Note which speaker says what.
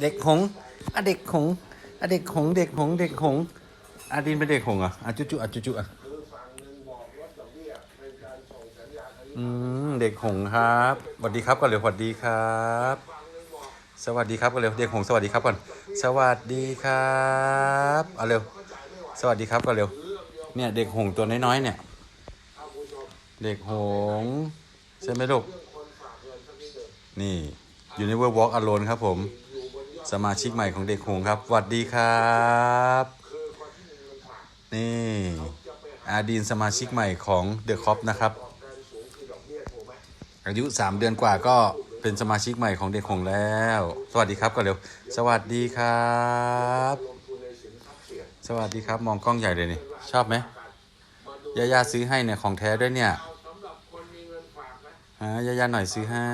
Speaker 1: เด็กหงส์อะเด็กหงส์อะเด็กหงส์เด็กหงส์เด็กหงส์อาดินเป็นเด็กหงส์เหรอะอะจุจุอะจุจุอะอืมเด็กหงส์ครับสวัสดีครับก่อนเร็วสวัสดีครับ สวัสดีครับก่อนเร็วเด็กหงส์สวัสดีครับก่อนสวัสดีครับเอาเร็ว สวัสดีครับก่อนเร็ว เนี่ยเด็กหงส์ตัวน้อยๆเนี่ย เด็กหงส์ใช่ไหมลูกนี่ อยู่ในเวิร์กวอล์กอโลนครับผม สมาชิกใหม่ของเด็กหงครับสวัสดีครับ นี่อาดีนสมาชิกใหม่ของเดอะคอปนะครับ อายุ 3 เดือนกว่าก็เป็นสมาชิกใหม่ของเด็กหงแล้ว สวัสดีครับก่อนเร็ว สวัสดีครับ สวัสดีครับมองกล้องใหญ่เลยนี่ ชอบไหมยายาซื้อให้เนี่ยของแท้ด้วยเนี่ยฮะยายาหน่อยซื้อให้